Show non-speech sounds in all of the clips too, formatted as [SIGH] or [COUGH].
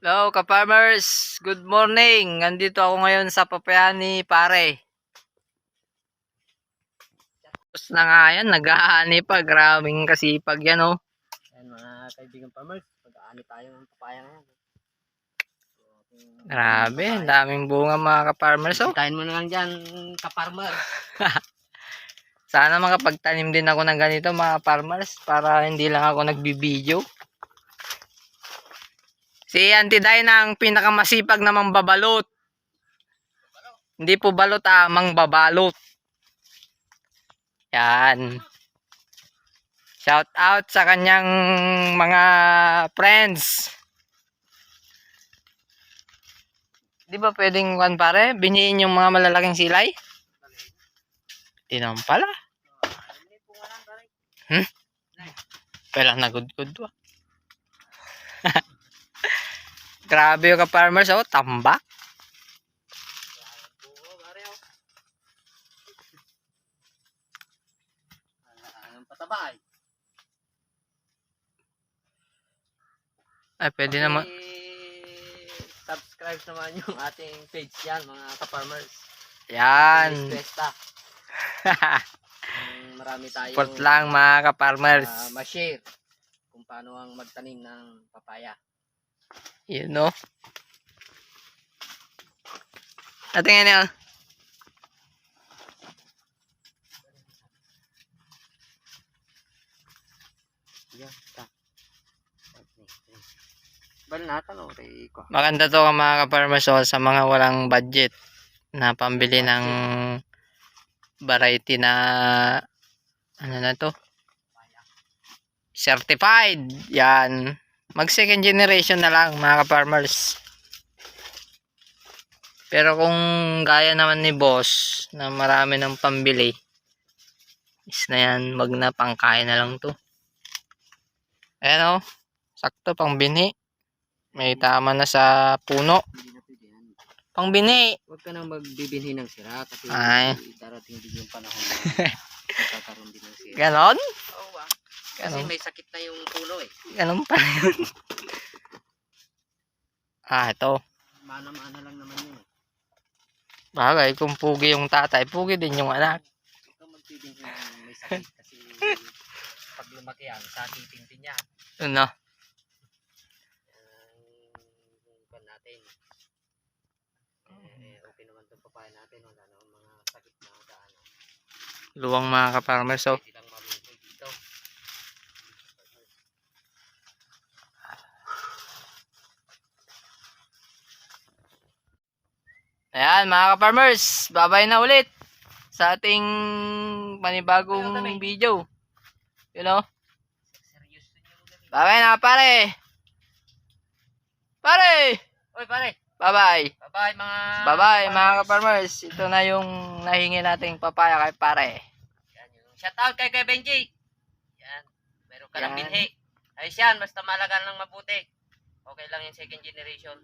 Hello, ka-farmers. Good morning. Nandito ako ngayon sa papayani, pare. Tapos na nga yan, nag-aani pa. Grabing kasipag yan, oh. Ayan mga kaibigan farmers, pag-aani tayo ng papaya ngayon. Grabe, ang daming bunga mga ka-farmers, oh. Sitahin mo na lang dyan, ka-farmer. [LAUGHS] Sana makapagtanim din ako ng ganito, mga farmers, para hindi lang ako nagbibideo. Si Auntie Dinah ang pinakamasipag na mangbabalot. Hindi po balot ah, mangbabalot. Yan. Shout out sa kanyang mga friends. Di ba pwedeng kwan pare? Biniin yung mga malalaking silay? Di naman pala. Hmm? Pala nagudgud wa. [LAUGHS] Grabe yung ka-farmers, oh, tambak. Ay. Pwede naman. Eh, subscribe naman yung ating page yan, mga ka-farmers. Yan. [LAUGHS] Marami tayong Support lang mga ka-farmers. ah, ma-share kung paano ang magtanim ng papaya. Yun, no? Ating ano, Yeah, ta. Bal nata no kay ko. maganda to mga ka-farmers oh, sa mga walang budget na pambili ng variety na ano na to? Certified. Yan. Mag second generation na lang mga ka-farmers. Pero kung gaya naman ni boss na marami ng pambili is na yan, wag na pangkain na lang to. Ayan oh. Sakto pang binhi. May tama na sa puno. Pang binhi. Huwag ka nang magbibinhi ng sira kasi Ay. darating din yung panahon [LAUGHS] na magkakaroon din ng sira. Ganon? Kasi Ganon. may sakit na yung puno eh. Ganon pa yun. [LAUGHS] ah, ito. Mana-mana lang naman yun eh. Bagay, kung pugi yung tatay, pugi din yung anak. Huwag kang magbibinhi ng may sakit kasi [LAUGHS] pag lumaki yan, sakitin din yan. Ano? Pan natin. Eh, okay naman itong papaya natin. Wala namang mga sakit na daan. Luwang mga ka-farmers. So, Pwede lang mamimigay dito. Ayan mga ka-farmers. Babay na ulit sa ating panibagong video. You know? Babay na pare. Pare! Oy pare! Bye-bye. Bye-bye mga... Bye-bye mga farmers. ka-farmers. Ito na yung nahingi nating papaya kay pare. Yan yung shout out kay kay Benji. Yan. Meron ka ng Yan. binhi. Ayos yan. Basta malagan lang mabuti. Okay lang yung second generation.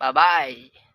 Bye-bye.